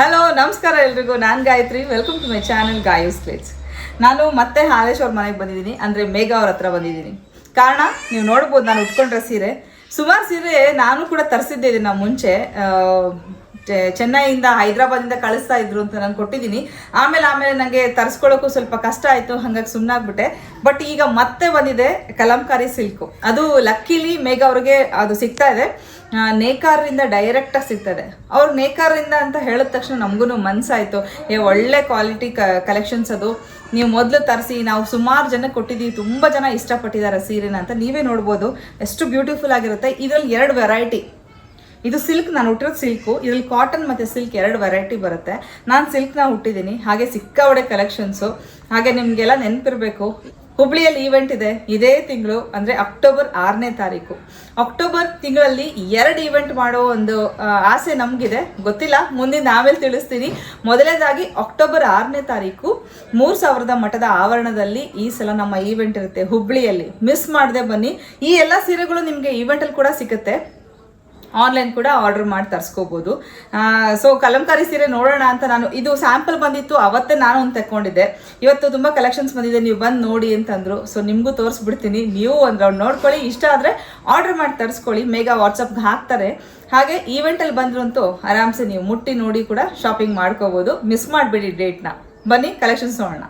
Hello ನಮಸ್ಕಾರ ಎಲ್ರಿಗೂ. ನಾನು Gayatri. Welcome to my channel ಗಾಯೂಸ್ ಕ್ಲೇಟ್ಸ್ ನಾನು ಮತ್ತೆ ಹಾಲೇಶ್ ಅವ್ರ ಮನೆಗೆ ಬಂದಿದ್ದೀನಿ. ಅಂದರೆ ಮೇಘ ಅವ್ರ ಹತ್ರ ಬಂದಿದ್ದೀನಿ. ಕಾರಣ, ನೀವು ನೋಡ್ಬೋದು ನಾನು ಉಟ್ಕೊಂಡ್ರೆ ಸೀರೆ. ಸುಮಾರು ಸೀರೆ ನಾನು ಕೂಡ ತರಿಸಿದ್ದೆ ಇದನ್ನು ಮುಂಚೆ. ಚೆನ್ನೈಯಿಂದ ಹೈದರಾಬಾದಿಂದ ಕಳಿಸ್ತಾ ಇದ್ರು ಅಂತ ನಾನು ಕೊಟ್ಟಿದ್ದೀನಿ. ಆಮೇಲೆ ಆಮೇಲೆ ನನಗೆ ತರಿಸ್ಕೊಳ್ಳೋಕ್ಕೂ ಸ್ವಲ್ಪ ಕಷ್ಟ ಆಯಿತು. ಹಾಗಾಗಿ ಸುಮ್ಮನಾಗ್ಬಿಟ್ಟೆ ಬಟ್ ಈಗ ಮತ್ತೆ ಬಂದಿದೆ ಕಲಂಕಾರಿ ಸಿಲ್ಕು. ಅದು ಲಕ್ಕಿಲಿ ಮೇಘ ಅವ್ರಿಗೆ ಅದು ಸಿಗ್ತಾ ಇದೆ. ನೇಕಾರರಿಂದ ಡೈರೆಕ್ಟಾಗಿ ಸಿಗ್ತದೆ. ಅವ್ರು ನೇಕಾರರಿಂದ ಅಂತ ಹೇಳಿದ ತಕ್ಷಣ ನಮಗೂ ಮನಸ್ಸಾಯಿತು ಏ, ಒಳ್ಳೆ ಕ್ವಾಲಿಟಿ ಕ ಕಲೆಕ್ಷನ್ಸ್ ಅದು. ನೀವು ಮೊದಲು ತರಿಸಿ, ನಾವು ಸುಮಾರು ಜನ ಕೊಟ್ಟಿದ್ದೀವಿ ತುಂಬ ಜನ ಇಷ್ಟಪಟ್ಟಿದ್ದಾರೆ ಸೀರೆನ ಅಂತ ನೀವೇ ನೋಡ್ಬೋದು. ಎಷ್ಟು ಬ್ಯೂಟಿಫುಲ್ ಆಗಿರುತ್ತೆ. ಇದರಲ್ಲಿ ಎರಡು ವೆರೈಟಿ ಇದು ಸಿಲ್ಕ್ ನಾನು ಹುಟ್ಟಿರೋದು ಸಿಲ್ಕು ಇದರಲ್ಲಿ ಕಾಟನ್ ಮತ್ತು ಸಿಲ್ಕ್ ಎರಡು ವೆರೈಟಿ ಬರುತ್ತೆ. ನಾನು ಸಿಲ್ಕ್ನ ಹುಟ್ಟಿದ್ದೀನಿ ಹಾಗೆ ಸಿಕ್ಕಾವಡೆ ಕಲೆಕ್ಷನ್ಸು ಹಾಗೆ ನಿಮಗೆಲ್ಲ ನೆನಪಿರಬೇಕು. ಹುಬ್ಳಿಯಲ್ಲಿ ಈವೆಂಟ್ ಇದೆ. ಇದೇ ತಿಂಗಳು, ಅಂದರೆ ಅಕ್ಟೋಬರ್ ಆರನೇ ತಾರೀಕು. ಅಕ್ಟೋಬರ್ ತಿಂಗಳಲ್ಲಿ ಎರಡು ಈವೆಂಟ್ ಮಾಡೋ ಒಂದು ಆಸೆ ನಮಗಿದೆ. ಗೊತ್ತಿಲ್ಲ, ಮುಂದಿನ ಆಮೇಲೆ ತಿಳಿಸ್ತೀನಿ. ಮೊದಲನೇದಾಗಿ ಅಕ್ಟೋಬರ್ ಆರನೇ ತಾರೀಕು, ಮೂರು ಸಾವಿರದ ಮಠದ ಆವರಣದಲ್ಲಿ ಈ ಸಲ ನಮ್ಮ ಈವೆಂಟ್ ಇರುತ್ತೆ ಹುಬ್ಳಿಯಲ್ಲಿ. ಮಿಸ್ ಮಾಡದೆ ಬನ್ನಿ. ಈ ಎಲ್ಲ ಸೀರೆಗಳು ನಿಮಗೆ ಈವೆಂಟಲ್ಲಿ ಕೂಡ ಸಿಗುತ್ತೆ. ಆನ್ಲೈನ್ ಕೂಡ ಆರ್ಡರ್ ಮಾಡಿ ತರಿಸ್ಕೋಬೋದು. ಸೊ ಕಲಂಕಾರಿ ಸೀರೆ ನೋಡೋಣ ಅಂತ ನಾನು, ಇದು ಸ್ಯಾಂಪಲ್ ಬಂದಿತ್ತು, ಅವತ್ತೇ ನಾನು ಒಂದು ತಗೊಂಡಿದ್ದೆ ಇವತ್ತು ತುಂಬ ಕಲೆಕ್ಷನ್ಸ್ ಬಂದಿದೆ, ನೀವು ಬಂದು ನೋಡಿ ಅಂತಂದ್ರು. ಸೊ ನಿಮಗೂ ತೋರಿಸ್ಬಿಡ್ತೀನಿ. ನೀವು ಒಂದು ರೌಂಡ್ ನೋಡ್ಕೊಳ್ಳಿ. ಇಷ್ಟ ಆದರೆ ಆರ್ಡರ್ ಮಾಡಿ ತರಿಸ್ಕೊಳ್ಳಿ. ಮೇಗ ವಾಟ್ಸಪ್ಗೆ ಹಾಕ್ತಾರೆ. ಹಾಗೆ ಈವೆಂಟಲ್ಲಿ ಬಂದ್ರಂತೂ ಆರಾಮ್ಸೆ ನೀವು ಮುಟ್ಟಿ ನೋಡಿ ಕೂಡ ಶಾಪಿಂಗ್ ಮಾಡ್ಕೋಬೋದು. ಮಿಸ್ ಮಾಡಿಬಿಡಿ ಡೇಟ್ನ ಬನ್ನಿ ಕಲೆಕ್ಷನ್ಸ್ ನೋಡೋಣ.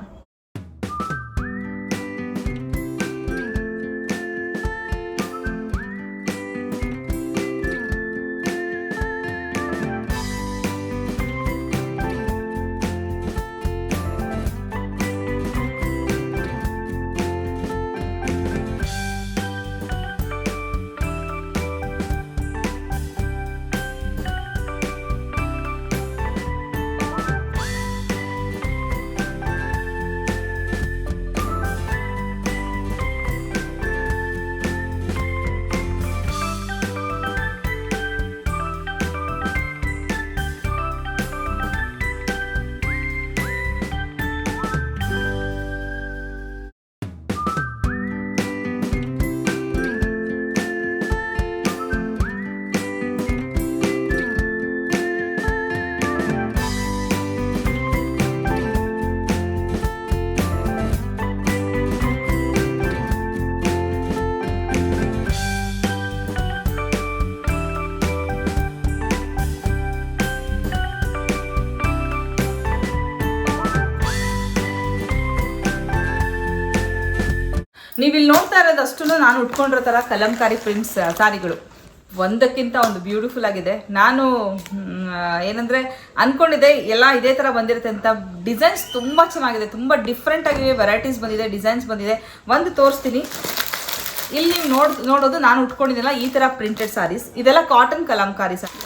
ನೀವು ನೋಡ್ತಾ ಇರೋದಷ್ಟು ನಾನು ಉಟ್ಕೊಂಡಿರೋ ಥರ ಕಲಂಕಾರಿ ಪ್ರಿಂಟ್ಸ್ ಸಾರಿಗಳು. ಒಂದಕ್ಕಿಂತ ಒಂದು ಬ್ಯೂಟಿಫುಲ್ ಆಗಿದೆ. ನಾನು ಏನಂದರೆ ಅನ್ಕೊಂಡಿದ್ದೆ, ಎಲ್ಲ ಇದೇ ಥರ ಬಂದಿರುತ್ತೆ ಅಂತ. ಡಿಸೈನ್ಸ್ ತುಂಬ ಚೆನ್ನಾಗಿದೆ. ತುಂಬ ಡಿಫ್ರೆಂಟ್ ಆಗಿವೆ. ವೆರೈಟೀಸ್ ಬಂದಿದೆ ಡಿಸೈನ್ಸ್ ಬಂದಿದೆ. ಒಂದು ತೋರಿಸ್ತೀನಿ. ಇಲ್ಲಿ ನೀವು ನೋಡ್, ನೋಡೋದು ನಾನು ಉಟ್ಕೊಂಡಿದ್ದೆಲ್ಲ ಈ ಥರ ಪ್ರಿಂಟೆಡ್ ಸಾರೀಸ್ ಇದೆಲ್ಲ ಕಾಟನ್ ಕಲಂಕಾರಿ ಸಾರಿ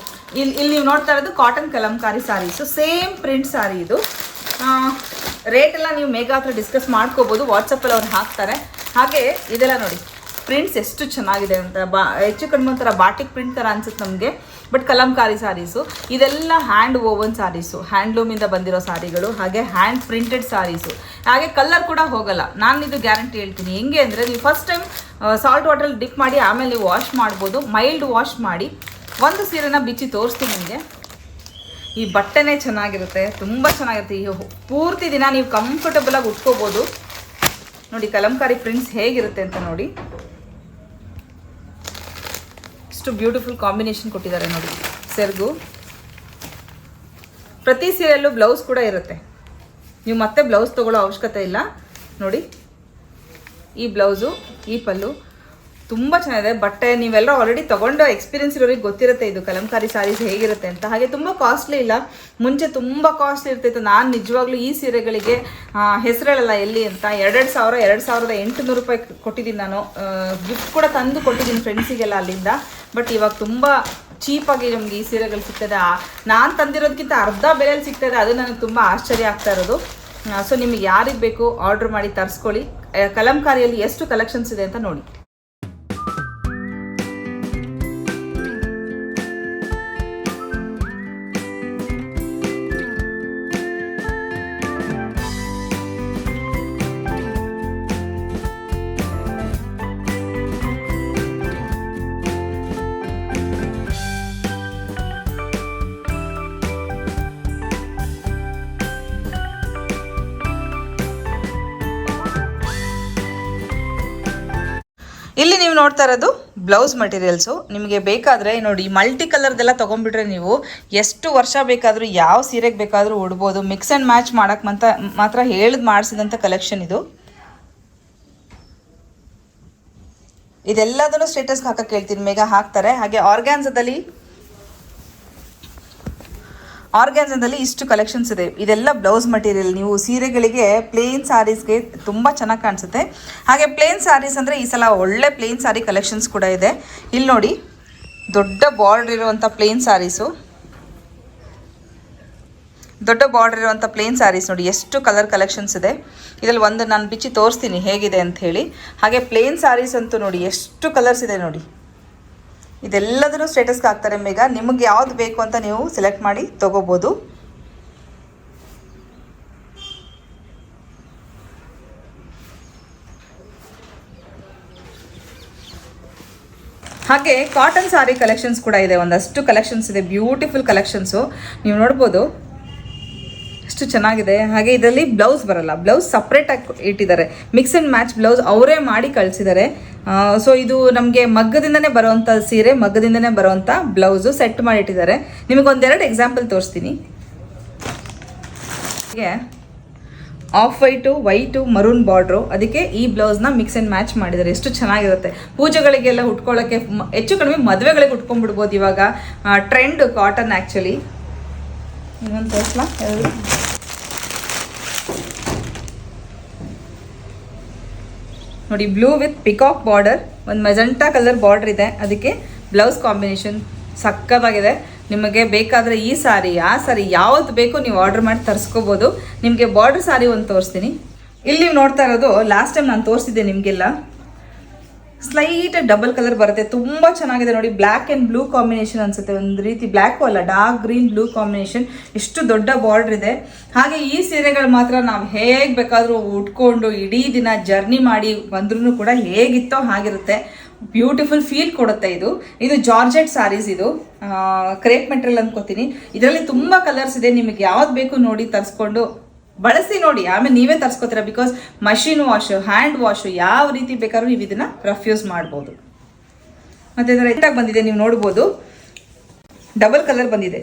ಇಲ್ಲಿ ಇಲ್ಲಿ ನೀವು ನೋಡ್ತಾ ಇರೋದು cotton Kalamkari saris same print sari ಇದು. ರೇಟ್ ಎಲ್ಲ ನೀವು ಮೇಘ ಹತ್ರ ಡಿಸ್ಕಸ್ ಮಾಡ್ಕೋಬೋದು. ವಾಟ್ಸಪ್ಪಲ್ಲಿ ಅವ್ರು ಹಾಕ್ತಾರೆ. ಹಾಗೆ ಇದೆಲ್ಲ ನೋಡಿ ಪ್ರಿಂಟ್ಸ್ ಎಷ್ಟು ಚೆನ್ನಾಗಿದೆ ಅಂತ, ಬಾ, ಹೆಚ್ಚು ಕಡಿಮೆ ಒಂಥರ ಬಾಟಿಕ್ ಪ್ರಿಂಟ್ ಥರ ಅನ್ಸುತ್ತೆ ನಮಗೆ ಬಟ್ ಕಲಂಕಾರಿ ಸಾರೀಸು ಇದೆಲ್ಲ ಹ್ಯಾಂಡ್ ಓವನ್ ಸಾರೀಸು ಹ್ಯಾಂಡ್ಲೂಮಿಂದ ಬಂದಿರೋ ಸಾರಿಗಳು ಹಾಗೆ ಹ್ಯಾಂಡ್ ಪ್ರಿಂಟೆಡ್ ಸಾರೀಸು ಹಾಗೆ ಕಲರ್ ಕೂಡ ಹೋಗಲ್ಲ. ನಾನು ಇದು ಗ್ಯಾರಂಟಿ ಹೇಳ್ತೀನಿ. ಹೆಂಗೆ ಅಂದರೆ ನೀವು first time salt water dip ಮಾಡಿ, ಆಮೇಲೆ ವಾಶ್ ಮಾಡ್ಬೋದು. ಮೈಲ್ಡ್ ವಾಶ್ ಮಾಡಿ. ಒಂದು ಸೀರೆನ ಬಿಚ್ಚಿ ತೋರಿಸ್ತೀನಿ ನಿಮಗೆ. ಈ ಬಟ್ಟೆನೇ ಚೆನ್ನಾಗಿರುತ್ತೆ. ತುಂಬ ಚೆನ್ನಾಗಿರುತ್ತೆ. ಈ ಪೂರ್ತಿ ದಿನ ನೀವು ಕಂಫರ್ಟಬಲಾಗಿ ಉಟ್ಕೋಬೋದು. ನೋಡಿ, ಕಲಂಕಾರಿ ಪ್ರಿಂಟ್ಸ್ ಹೇಗಿರುತ್ತೆ ಅಂತ ನೋಡಿ. ಇಷ್ಟು ಬ್ಯೂಟಿಫುಲ್ ಕಾಂಬಿನೇಷನ್ ಕೊಟ್ಟಿದ್ದಾರೆ ನೋಡಿ. ಸೆರ್ಗು. ಪ್ರತಿ ಸೀರೆಯಲ್ಲೂ ಬ್ಲೌಸ್ ಕೂಡ ಇರುತ್ತೆ. ನೀವು ಮತ್ತೆ ಬ್ಲೌಸ್ ತೊಗೊಳ್ಳೋ ಅವಶ್ಯಕತೆ ಇಲ್ಲ. ನೋಡಿ, ಈ ಬ್ಲೌಸು ಈ ಪಲ್ಲು ತುಂಬ ಚೆನ್ನಾಗಿದೆ ಬಟ್ಟೆ ನೀವೆಲ್ಲ ಆಲ್ರೆಡಿ ತೊಗೊಂಡು ಎಕ್ಸ್ಪೀರಿಯನ್ಸ್ ಇರೋರಿಗೆ ಗೊತ್ತಿರುತ್ತೆ ಇದು ಕಲಂಕಾರಿ ಸಾರೀಸ್ ಹೇಗಿರುತ್ತೆ ಅಂತ. ಹಾಗೆ ತುಂಬ ಕಾಸ್ಟ್ಲಿ ಇಲ್ಲ. ಮುಂಚೆ ತುಂಬ ಕಾಸ್ಟ್ಲಿ ಇರ್ತಿತ್ತು. ನಾನು ನಿಜವಾಗ್ಲೂ ಈ ಸೀರೆಗಳಿಗೆ ಹೆಸರೇಳಲ್ಲ ಎಲ್ಲಿ ಅಂತ ಎರಡೆರಡು ಸಾವಿರ, ಎರಡು ಸಾವಿರದ ಎಂಟುನೂರು ರೂಪಾಯಿ ಕೊಟ್ಟಿದ್ದೀನಿ ನಾನು. ಗಿಫ್ಟ್ ಕೂಡ ತಂದು ಕೊಟ್ಟಿದ್ದೀನಿ ಫ್ರೆಂಡ್ಸಿಗೆಲ್ಲ ಅಲ್ಲಿಂದ. ಬಟ್ ಇವಾಗ ತುಂಬ ಚೀಪಾಗಿ ನಮ್ಗೆ ಈ ಸೀರೆಗಳು ಸಿಗ್ತದೆ. ನಾನು ತಂದಿರೋದಕ್ಕಿಂತ ಅರ್ಧ ಬೆಲೆಯಲ್ಲಿ ಸಿಗ್ತದೆ. ಅದು ನನಗೆ ತುಂಬ ಆಶ್ಚರ್ಯ ಆಗ್ತಾ ಇರೋದು. ಸೊ ನಿಮಗೆ ಯಾರಿಗೆ ಬೇಕು ಆರ್ಡರ್ ಮಾಡಿ ತರಿಸ್ಕೊಳ್ಳಿ. ಕಲಂಕಾರಿಯಲ್ಲಿ ಎಷ್ಟು ಕಲೆಕ್ಷನ್ಸ್ ಇದೆ ಅಂತ ನೋಡಿ. ಇಲ್ಲಿ ನೀವು ನೋಡ್ತಾ ಇರೋದು ಬ್ಲೌಸ್ ಮಟೀರಿಯಲ್ಸು ನಿಮಗೆ ಬೇಕಾದರೆ ನೋಡಿ ಮಲ್ಟಿ ಕಲರ್ದೆಲ್ಲ ತೊಗೊಂಡ್ಬಿಟ್ರೆ ನೀವು ಎಷ್ಟು ವರ್ಷ ಬೇಕಾದರೂ ಯಾವ ಸೀರೆಗೆ ಬೇಕಾದರೂ ಉಡ್ಬೋದು. ಮಿಕ್ಸ್ ಆ್ಯಂಡ್ ಮ್ಯಾಚ್ ಮಾಡೋಕ್ಕೆ ಮಂತ, ಮಾತ್ರ ಹೇಳಿದ್ ಮಾಡಿಸಿದಂಥ ಕಲೆಕ್ಷನ್ ಇದು. ಇದೆಲ್ಲದನ್ನು ಸ್ಟೇಟಸ್ಗೆ ಹಾಕಕ್ಕೆ ಹೇಳ್ತೀನಿ. ಮೇಘ ಹಾಕ್ತಾರೆ. ಹಾಗೆ ಆರ್ಗ್ಯಾನ್ಸದಲ್ಲಿ ಆರ್ಗ್ಯಾನ್ಸದಲ್ಲಿ ಇಷ್ಟು ಕಲೆಕ್ಷನ್ಸ್ ಇದೆ. ಇದೆಲ್ಲ ಬ್ಲೌಸ್ ಮಟೀರಿಯಲ್ ನೀವು ಸೀರೆಗಳಿಗೆ ಪ್ಲೇನ್ ಸ್ಯಾರೀಸ್ಗೆ ತುಂಬ ಚೆನ್ನಾಗಿ ಕಾಣಿಸುತ್ತೆ. ಹಾಗೆ ಪ್ಲೇನ್ ಸ್ಯಾರೀಸ್ ಅಂದರೆ ಈ ಸಲ ಒಳ್ಳೆ ಪ್ಲೇನ್ ಸಾರಿ ಕಲೆಕ್ಷನ್ಸ್ ಕೂಡ ಇದೆ. ಇಲ್ಲಿ ನೋಡಿ, ದೊಡ್ಡ ಬಾರ್ಡರ್ ಇರುವಂಥ ಪ್ಲೇನ್ ಸ್ಯಾರೀಸು ದೊಡ್ಡ ಬಾರ್ಡರ್ ಇರುವಂಥ ಪ್ಲೇನ್ ಸ್ಯಾರೀಸ್ ನೋಡಿ, ಎಷ್ಟು ಕಲರ್ ಕಲೆಕ್ಷನ್ಸ್ ಇದೆ. ಇದರಲ್ಲಿ ಒಂದು ನಾನು ಬಿಚ್ಚಿ ತೋರಿಸ್ತೀನಿ ಹೇಗಿದೆ ಅಂತ ಹೇಳಿ. ಹಾಗೆ ಪ್ಲೇನ್ ಸ್ಯಾರೀಸ್ ಅಂತೂ ನೋಡಿ, ಎಷ್ಟು ಕಲರ್ಸ್ ಇದೆ ನೋಡಿ. ಇದೆಲ್ಲದನ್ನು ಸ್ಟೇಟಸ್ಗೆ ಹಾಕ್ತಾರೆ ಮೇಗ ನಿಮಗೆ ಯಾವ್ದು ಬೇಕು ಅಂತ ನೀವು ಸೆಲೆಕ್ಟ್ ಮಾಡಿ ತೊಗೋಬೋದು. ಹಾಗೆ ಕಾಟನ್ ಸಾರಿ ಕಲೆಕ್ಷನ್ಸ್ ಕೂಡ ಇದೆ. ಒಂದಷ್ಟು ಕಲೆಕ್ಷನ್ಸ್ ಇದೆ. ಬ್ಯೂಟಿಫುಲ್ ಕಲೆಕ್ಷನ್ಸು ನೀವು ನೋಡ್ಬೋದು. ಅಷ್ಟು ಚೆನ್ನಾಗಿದೆ. ಹಾಗೆ ಇದರಲ್ಲಿ ಬ್ಲೌಸ್ ಬರಲ್ಲ. ಬ್ಲೌಸ್ ಸಪ್ರೇಟಾಗಿ ಇಟ್ಟಿದ್ದಾರೆ. ಮಿಕ್ಸ್ ಆ್ಯಂಡ್ ಮ್ಯಾಚ್ ಬ್ಲೌಸ್ ಅವರೇ ಮಾಡಿ ಕಳಿಸಿದ್ದಾರೆ. ಸೊ ಇದು ನಮಗೆ ಮಗ್ಗದಿಂದನೇ ಬರುವಂಥ ಸೀರೆ, ಮಗ್ಗದಿಂದನೇ ಬರುವಂಥ ಬ್ಲೌಸು ಸೆಟ್ ಮಾಡಿಟ್ಟಿದ್ದಾರೆ. ನಿಮಗೆ ಒಂದೆರಡು ಎಕ್ಸಾಂಪಲ್ ತೋರಿಸ್ತೀನಿ. Off white white maroon border ಅದಕ್ಕೆ ಈ ಬ್ಲೌಸ್ನ ಮಿಕ್ಸ್ ಆ್ಯಂಡ್ ಮ್ಯಾಚ್ ಮಾಡಿದ್ದಾರೆ. ಎಷ್ಟು ಚೆನ್ನಾಗಿರುತ್ತೆ. ಪೂಜೆಗಳಿಗೆಲ್ಲ ಉಟ್ಕೊಳ್ಳೋಕ್ಕೆ ಹೆಚ್ಚು ಕಡಿಮೆ ಮದುವೆಗಳಿಗೆ ಉಟ್ಕೊಂಡ್ಬಿಡ್ಬೋದು ಇವಾಗ. ಟ್ರೆಂಡ್ ಕಾಟನ್ ಆ್ಯಕ್ಚುಲಿ ಇನ್ನೊಂದು ತೋರಿಸ್ಲಾ? ನೋಡಿ ಬ್ಲೂ ವಿತ್ ಪಿಕಾಕ್ ಬಾರ್ಡರ್ ಒಂದು ಮೆಜೆಂಟಾ ಕಲರ್ ಬಾರ್ಡರ್ ಇದೆ. ಅದಕ್ಕೆ ಬ್ಲೌಸ್ ಕಾಂಬಿನೇಷನ್ ಸಕ್ಕತ್ತಾಗಿದೆ ನಿಮಗೆ ಬೇಕಾದರೆ ಈ ಸಾರಿ ಆ ಸಾರಿ ಯಾವ್ದು ಬೇಕೋ ನೀವು ಆರ್ಡರ್ ಮಾಡಿ ತರಿಸ್ಕೋಬೋದು. ನಿಮಗೆ ಬಾರ್ಡರ್ ಸಾರಿ ಒಂದು ತೋರಿಸ್ತೀನಿ. ಇಲ್ಲಿ ನೀವು ನೋಡ್ತಾ ಇರೋದು ಲಾಸ್ಟ್ ಟೈಮ್ ನಾನು ತೋರಿಸಿದ್ದೆ ನಿಮಗೆಲ್ಲ. ಸ್ಲೈಟ್ ಡಬಲ್ ಕಲರ್ ಬರುತ್ತೆ. ತುಂಬ ಚೆನ್ನಾಗಿದೆ ನೋಡಿ. ಬ್ಲ್ಯಾಕ್ ಆ್ಯಂಡ್ ಬ್ಲೂ ಕಾಂಬಿನೇಷನ್ ಅನ್ಸುತ್ತೆ. ಒಂದು ರೀತಿ ಬ್ಲ್ಯಾಕು ಅಲ್ಲ ಡಾರ್ಕ್ ಗ್ರೀನ್ ಬ್ಲೂ ಕಾಂಬಿನೇಷನ್ ಎಷ್ಟು ದೊಡ್ಡ ಬಾರ್ಡರ್ ಇದೆ. ಹಾಗೆ ಈ ಸೀರೆಗಳು ಮಾತ್ರ ನಾವು ಹೇಗೆ ಬೇಕಾದರೂ ಉಟ್ಕೊಂಡು ಇಡೀ ದಿನ ಜರ್ನಿ ಮಾಡಿ ಬಂದ್ರೂ ಕೂಡ ಹೇಗಿತ್ತೋ ಹಾಗಿರುತ್ತೆ. ಬ್ಯೂಟಿಫುಲ್ ಫೀಲ್ ಕೊಡುತ್ತೆ ಇದು. ಇದು ಜಾರ್ಜೆಟ್ ಸ್ಯಾರೀಸ್ ಇದು. ಕ್ರೇಪ್ ಮೆಟೀರಿಯಲ್ ಅನ್ಕೋತೀನಿ. ಇದರಲ್ಲಿ ತುಂಬ ಕಲರ್ಸ್ ಇದೆ. ನಿಮಗೆ ಯಾವ್ದು ಬೇಕು ನೋಡಿ ತರಿಸ್ಕೊಂಡು ಬಳಸಿ ನೋಡಿ, ಆಮೇಲೆ ನೀವೇ ತರಿಸ್ಕೋತೀರ? Because machine wash hand wash ಯಾವ ರೀತಿ ಬೇಕಾದ್ರೂ ನೀವು ಇದನ್ನ ರಫ್ಯೂಸ್ ಮಾಡ್ಬೋದು. ಮತ್ತೆ ಇದರ ಬಂದಿದೆ, ನೀವು ನೋಡ್ಬೋದು. ಡಬಲ್ ಕಲರ್ ಬಂದಿದೆ.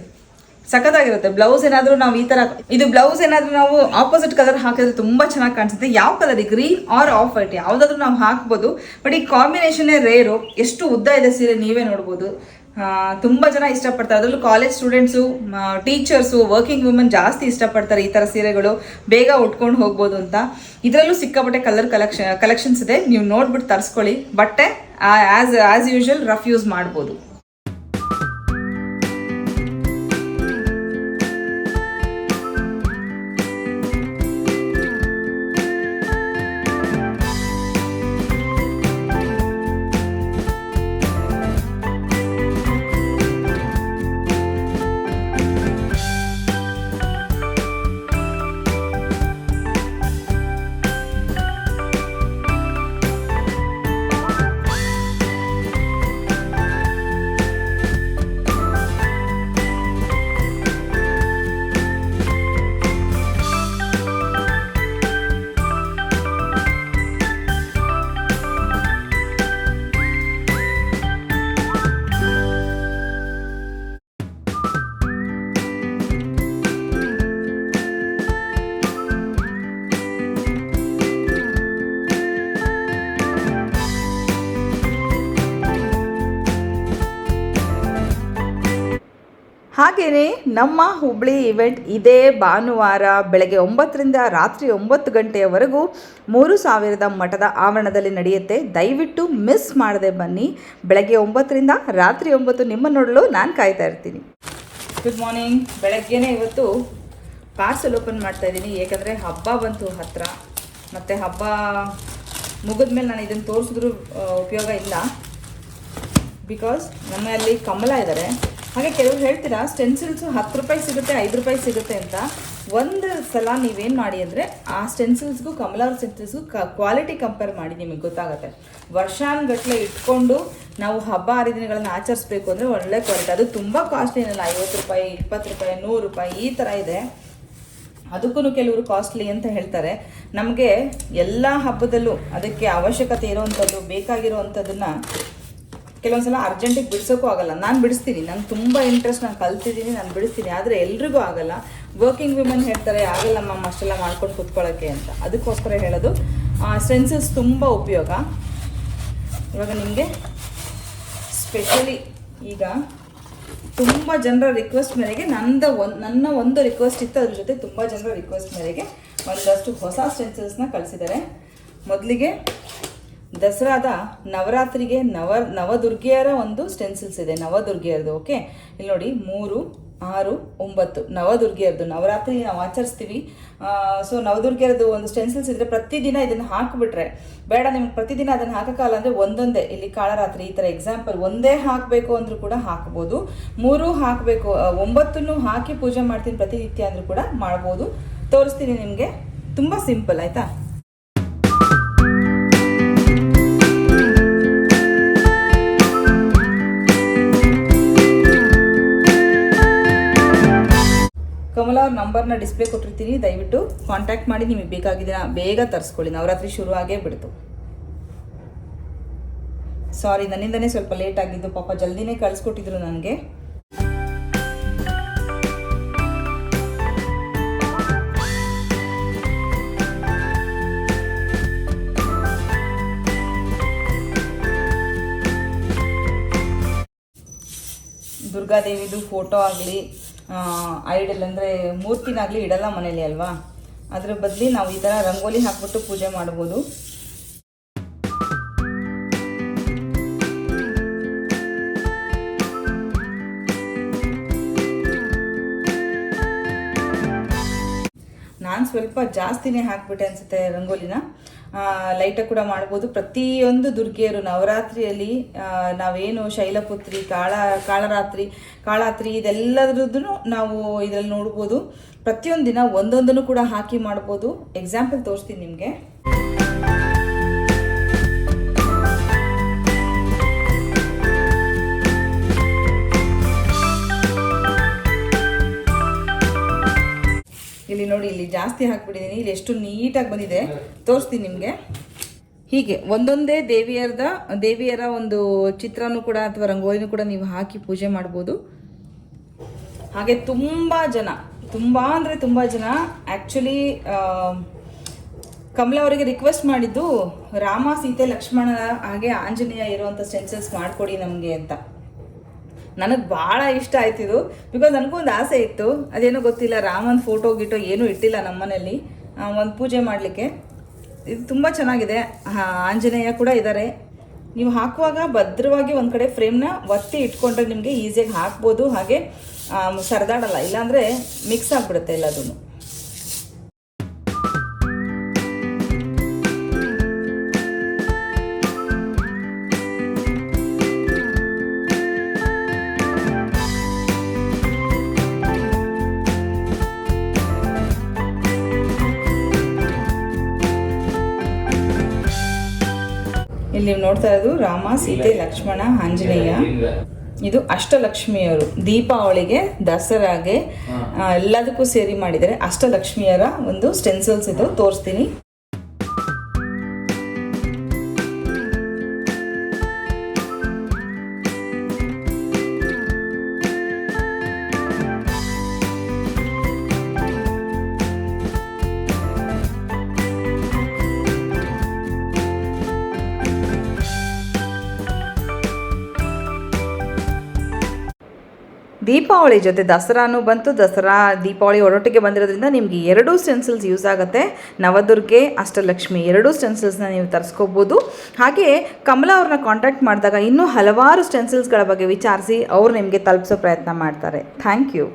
ಸಖತ್ತಾಗಿರುತ್ತೆ. ಬ್ಲೌಸ್ ಏನಾದರೂ ನಾವು ಈ ಥರ ಇದು ಬ್ಲೌಸ್ ಏನಾದರೂ ನಾವು ಆಪೋಸಿಟ್ ಕಲರ್ ಹಾಕಿದ್ರೆ ತುಂಬ ಚೆನ್ನಾಗಿ ಕಾಣಿಸುತ್ತೆ. ಯಾವ colour green or off white ಯಾವುದಾದ್ರೂ ನಾವು ಹಾಕ್ಬೋದು. ಬಟ್ ಈ ಕಾಂಬಿನೇಷನ್ನೇ ರೇರು ಎಷ್ಟು ಉದ್ದ ಇದೆ ಸೀರೆ ನೀವೇ ನೋಡ್ಬೋದು. ತುಂಬ ಜನ ಇಷ್ಟಪಡ್ತಾರೆ. ಅದರಲ್ಲೂ college students teachers working women ಜಾಸ್ತಿ ಇಷ್ಟಪಡ್ತಾರೆ ಈ ಥರ ಸೀರೆಗಳು. ಬೇಗ ಉಟ್ಕೊಂಡು ಹೋಗ್ಬೋದು ಅಂತ. ಇದರಲ್ಲೂ ಸಿಕ್ಕಾಪಟ್ಟೆ ಕಲರ್ ಕಲೆಕ್ಷನ್ ಕಲೆಕ್ಷನ್ಸ್ ಇದೆ. ನೀವು ನೋಡ್ಬಿಟ್ಟು ತರಿಸ್ಕೊಳ್ಳಿ. ಬಟ್ಟೆ as as usual rough use ಮಾಡ್ಬೋದು. ಹಾಗೆಯೇ ನಮ್ಮ ಹುಬ್ಳಿ ಇವೆಂಟ್ ಇದೇ ಭಾನುವಾರ ಬೆಳಗ್ಗೆ ಒಂಬತ್ತರಿಂದ ರಾತ್ರಿ ಒಂಬತ್ತು ಗಂಟೆಯವರೆಗೂ ಮೂರು ಸಾವಿರದ ಮಠದ ಆವರಣದಲ್ಲಿ ನಡೆಯುತ್ತೆ. ದಯವಿಟ್ಟು ಮಿಸ್ ಮಾಡದೆ ಬನ್ನಿ. ಬೆಳಗ್ಗೆ ಒಂಬತ್ತರಿಂದ ರಾತ್ರಿ ಒಂಬತ್ತು ನಿಮ್ಮ ನೋಡಲು ನಾನು ಕಾಯ್ತಾ ಇರ್ತೀನಿ. ಗುಡ್ ಮಾರ್ನಿಂಗ್ ಬೆಳಗ್ಗೆನೇ ಇವತ್ತು ಪಾರ್ಸಲ್ ಓಪನ್ ಮಾಡ್ತಾ ಇದ್ದೀನಿ. ಏಕೆಂದರೆ ಹಬ್ಬ ಬಂತು ಹತ್ತಿರ ಮತ್ತು ಹಬ್ಬ ಮುಗಿದ್ಮೇಲೆ ನಾನು ಇದನ್ನು ತೋರಿಸಿದ್ರೂ ಉಪಯೋಗ ಇಲ್ಲ. ಬಿಕಾಸ್ ನಮ್ಮಲ್ಲಿ ಕಮಲ ಇದ್ದಾರೆ ಹಾಗೆ ಕೆಲವರು ಹೇಳ್ತೀರಾ ಸ್ಟೆನ್ಸಿಲ್ಸು ಹತ್ತು ರೂಪಾಯಿ ಸಿಗುತ್ತೆ, ಐದು ರೂಪಾಯಿ ಸಿಗುತ್ತೆ ಅಂತ. ಒಂದು ಸಲ ನೀವೇನು ಮಾಡಿ ಅಂದರೆ, ಆ ಸ್ಟೆನ್ಸಿಲ್ಸ್ಗೂ ಕಮಲ ಸ್ಟೆನ್ಸಿಲ್ಸ್ಗೂ ಕ್ವಾಲಿಟಿ ಕಂಪೇರ್ ಮಾಡಿ ನಿಮಗೆ ಗೊತ್ತಾಗುತ್ತೆ. ವರ್ಷಾನುಗಟ್ಟಲೆ ಇಟ್ಕೊಂಡು ನಾವು ಹಬ್ಬ ಹರಿದಿನಗಳನ್ನು ಆಚರಿಸ್ಬೇಕು ಅಂದರೆ ಒಳ್ಳೆ ಕ್ವಾಲಿಟಿ ಅದು ತುಂಬ ಕಾಸ್ಟ್ಲಿ ಏನಲ್ಲ, ಐವತ್ತು ರೂಪಾಯಿ, ಇಪ್ಪತ್ತು ರೂಪಾಯಿ, ನೂರು ರೂಪಾಯಿ, ಈ ಥರ ಇದೆ. ಅದಕ್ಕೂ ಕೆಲವರು ಕಾಸ್ಟ್ಲಿ ಅಂತ ಹೇಳ್ತಾರೆ. ನಮಗೆ ಎಲ್ಲ ಹಬ್ಬದಲ್ಲೂ ಅದಕ್ಕೆ ಅವಶ್ಯಕತೆ ಇರೋವಂಥದ್ದು ಬೇಕಾಗಿರೋವಂಥದ್ದನ್ನು ಕೆಲವೊಂದು ಸಲ ಅರ್ಜೆಂಟಿಗೆ ಬಿಡಿಸೋಕ್ಕೂ ಆಗಲ್ಲ. ನಾನು ಬಿಡಿಸ್ತೀನಿ. ನಂಗೆ ತುಂಬ ಇಂಟ್ರೆಸ್ಟ್ ನಾನು ಕಲ್ತಿದ್ದೀನಿ, ನಾನು ಬಿಡಿಸ್ತೀನಿ. ಆದರೆ ಎಲ್ರಿಗೂ ಆಗಲ್ಲ. ವರ್ಕಿಂಗ್ ವಿಮೆನ್ ಹೇಳ್ತಾರೆ ಆಗಲ್ಲಮ್ಮ ಅಷ್ಟೆಲ್ಲ ಮಾಡ್ಕೊಂಡು ಕೂತ್ಕೊಳ್ಳೋಕ್ಕೆ ಅಂತ. ಅದಕ್ಕೋಸ್ಕರ ಹೇಳೋದು ಸ್ಟೆನ್ಸಿಲ್ಸ್ ತುಂಬ ಉಪಯೋಗ. ಇವಾಗ ನಿಮಗೆ ಸ್ಪೆಷಲಿ ಈಗ ತುಂಬ ಜನರ ರಿಕ್ವೆಸ್ಟ್ ಮೇರೆಗೆ ನಂದ ಒಂದು, ನನ್ನ ಒಂದು ರಿಕ್ವೆಸ್ಟ್ ಇತ್ತು. ಅದ್ರ ಜೊತೆ ತುಂಬ ಜನರ ರಿಕ್ವೆಸ್ಟ್ ಮೇರೆಗೆ ಒಂದಷ್ಟು ಹೊಸ ಸ್ಟೆನ್ಸಿಲ್ಸ್ನ ಕಳಿಸಿದ್ದಾರೆ. ಮೊದಲಿಗೆ ದಸರಾದ ನವರಾತ್ರಿಗೆ ನವ, ನವದುರ್ಗೆಯರ ಒಂದು ಸ್ಟೆನ್ಸಿಲ್ಸ್ ಇದೆ. ನವದುರ್ಗೆಯರದು ಓಕೆ ಇಲ್ಲಿ ನೋಡಿ, ಮೂರು, ಆರು, ಒಂಬತ್ತು. ನವದುರ್ಗೆಯರದು, ನವರಾತ್ರಿ ನಾವು ಆಚರಿಸ್ತೀವಿ. ಸೊ ನವದುರ್ಗೆಯರದು ಒಂದು ಸ್ಟೆನ್ಸಿಲ್ಸ್ ಇದ್ರೆ ಪ್ರತಿದಿನ ಇದನ್ನು ಹಾಕಿಬಿಟ್ರೆ, ಬೇಡ, ನಿಮ್ಗೆ ಪ್ರತಿದಿನ ಅದನ್ನು ಹಾಕೋಕ್ಕಲ್ಲ ಅಂದರೆ ಒಂದೊಂದೇ. ಇಲ್ಲಿ ಕಾಳರಾತ್ರಿ ಈ ಥರ ಎಕ್ಸಾಂಪಲ್ ಒಂದೇ ಹಾಕಬೇಕು ಅಂದರೂ ಕೂಡ ಹಾಕ್ಬೋದು. ಮೂರು ಹಾಕಬೇಕು ಒಂಬತ್ತನ್ನು ಹಾಕಿ ಪೂಜೆ ಮಾಡ್ತೀನಿ ಪ್ರತಿನಿತ್ಯ ಅಂದರೂ ಕೂಡ ಮಾಡ್ಬೋದು. ತೋರಿಸ್ತೀನಿ ನಿಮಗೆ. ತುಂಬ ಸಿಂಪಲ್ ಆಯಿತಾ? ಕಮಲ ಅವ್ರ ನಂಬರ್ನ ಡಿಸ್ಪ್ಲೇ ಕೊಟ್ಟಿರ್ತೀನಿ, ದಯವಿಟ್ಟು ಕಾಂಟ್ಯಾಕ್ಟ್ ಮಾಡಿ, ನಿಮಗೆ ಬೇಕಾಗಿದ್ದೀನ ಬೇಗ ತರಿಸ್ಕೊಳ್ಳಿ. ನವರಾತ್ರಿ ಶುರು ಆಗೇ ಬಿಡ್ತು. ಸಾರಿ ನನ್ನಿಂದನೇ ಸ್ವಲ್ಪ ಲೇಟ್ ಆಗಿದ್ದು, ಪಾಪ ಜಲ್ದಿನೇ ಕಳಿಸ್ಕೊಟ್ಟಿದ್ರು ನನಗೆ. ದುರ್ಗಾದೇವಿದು ಫೋಟೋ ಆಗಲಿ ಐಡಲ್ ಅಂದರೆ ಮೂರ್ತಿನಾಗಲಿ ಇಡಲ್ಲ ಮನೇಲಿ ಅಲ್ವಾ? ಅದರ ಬದಲಿ ನಾವು ಈ ಥರ ರಂಗೋಲಿ ಹಾಕ್ಬಿಟ್ಟು ಪೂಜೆ ಮಾಡ್ಬೋದು. ನಾನು ಸ್ವಲ್ಪ ಜಾಸ್ತಿನೇ ಹಾಕ್ಬಿಟ್ಟೆ ಅನಿಸುತ್ತೆ ರಂಗೋಲಿನ. ಲೈಟಾಗಿ ಕೂಡ ಮಾಡ್ಬೋದು. ಪ್ರತಿಯೊಂದು ದುರ್ಗೆಯರು ನವರಾತ್ರಿಯಲ್ಲಿ ನಾವೇನು ಶೈಲಪುತ್ರಿ, ಕಾಳ, ಕಾಳರಾತ್ರಿ, ಕಾಳಾತ್ರಿ ಇದೆಲ್ಲದ್ರದ್ದು ನಾವು ಇದರಲ್ಲಿ ನೋಡ್ಬೋದು. ಪ್ರತಿಯೊಂದು ದಿನ ಒಂದೊಂದನ್ನು ಕೂಡ ಹಾಕಿ ಮಾಡ್ಬೋದು. ಎಕ್ಸಾಂಪಲ್ ತೋರಿಸ್ತೀನಿ ನಿಮಗೆ. ನೋಡಿ ಇಲ್ಲಿ ಜಾಸ್ತಿ ಹಾಕ್ಬಿಟ್ಟಿದ್ದೀನಿ ಇಲ್ಲಿ ಎಷ್ಟು ನೀಟಾಗಿ ಬಂದಿದೆ. ತೋರಿಸ್ತೀನಿ ನಿಮಗೆ. ಹೀಗೆ, ಒಂದೊಂದೇ ದೇವಿಯರದ, ದೇವಿಯರ ಒಂದು ಚಿತ್ರನೂ ಕೂಡ ಅಥವಾ ರಂಗೋಲಿನೂ ಕೂಡ ನೀವು ಹಾಕಿ ಪೂಜೆ ಮಾಡ್ಬೋದು. ಹಾಗೆ ತುಂಬ ಜನ, ತುಂಬ ಅಂದರೆ ತುಂಬ ಜನ. ಆ್ಯಕ್ಚುಲಿ ಕಮಲ ಅವರಿಗೆ ರಿಕ್ವೆಸ್ಟ್ ಮಾಡಿದ್ದು ರಾಮ, ಸೀತೆ ಲಕ್ಷ್ಮಣ ಹಾಗೆ ಆಂಜನೇಯ ಇರುವಂಥ ಸ್ಟೆನ್ಸಲ್ಸ್ ಮಾಡಿಕೊಡಿ ನಮಗೆ ಅಂತ. ನನಗೆ ಭಾಳ ಇಷ್ಟ ಆಯ್ತು ಇದು. ಬಿಕಾಸ್ ನನಗೂ ಒಂದು ಆಸೆ ಇತ್ತು. ಅದೇನೋ ಗೊತ್ತಿಲ್ಲ, ರಾಮನ್ ಫೋಟೋ ಗಿಟೋ ಏನೂ ಇಟ್ಟಿಲ್ಲ ನಮ್ಮನೇಲಿ. ಒಂದು ಪೂಜೆ ಮಾಡಲಿಕ್ಕೆ. ಇದು ತುಂಬ ಚೆನ್ನಾಗಿದೆ. ಆಂಜನೇಯ ಕೂಡ ಇದ್ದಾರೆ ನೀವು ಹಾಕುವಾಗ ಭದ್ರವಾಗಿ ಒಂದು ಕಡೆ ಫ್ರೇಮ್ನ ಒತ್ತಿ ಇಟ್ಕೊಂಡ್ರೆ ನಿಮಗೆ ಈಸಿಯಾಗಿ ಹಾಕ್ಬೋದು. ಹಾಗೆ ಸರಿದಾಡಲ್ಲ. ಇಲ್ಲಾಂದರೆ ಮಿಕ್ಸ್ ಆಗಿಬಿಡುತ್ತೆ ಎಲ್ಲದೂ ಇಲ್ಲಿ ನೀವು ನೋಡ್ತಾ ಇರೋದು ರಾಮ ಸೀತೆ ಲಕ್ಷ್ಮಣ ಆಂಜನೇಯ. ಇದು ಅಷ್ಟಲಕ್ಷ್ಮಿಯರು. ದೀಪಾವಳಿಗೆ ದಸರಾಗೆ ಎಲ್ಲದಕ್ಕೂ ಸೇರಿ ಮಾಡಿದರೆ ಅಷ್ಟಲಕ್ಷ್ಮಿಯರ ಒಂದು ಸ್ಟೆನ್ಸಲ್ಸ್ ಇದು ತೋರಿಸ್ತೀನಿ. ದೀಪಾವಳಿ ಜೊತೆ ದಸರಾನು ಬಂತು. ದಸರಾ, ದೀಪಾವಳಿ ಒಡೊಟ್ಟಿಗೆ ಬಂದಿರೋದ್ರಿಂದ ನಿಮಗೆ ಎರಡೂ ಸ್ಟೆನ್ಸಿಲ್ಸ್ ಯೂಸ್ ಆಗುತ್ತೆ. ನವದುರ್ಗೆ ಅಷ್ಟಲಕ್ಷ್ಮಿ ಎರಡೂ ಸ್ಟೆನ್ಸಿಲ್ಸ್ನ ನೀವು ತರಿಸ್ಕೋಬೋದು. ಹಾಗೆ ಕಮಲ ಅವ್ರನ್ನ ಕಾಂಟ್ಯಾಕ್ಟ್ ಮಾಡಿದಾಗ ಇನ್ನೂ ಹಲವಾರು ಸ್ಟೆನ್ಸಿಲ್ಸ್ಗಳ ಬಗ್ಗೆ ವಿಚಾರಿಸಿ ಅವ್ರು ನಿಮಗೆ ತಲುಪಿಸೋ ಪ್ರಯತ್ನ ಮಾಡ್ತಾರೆ. Thank you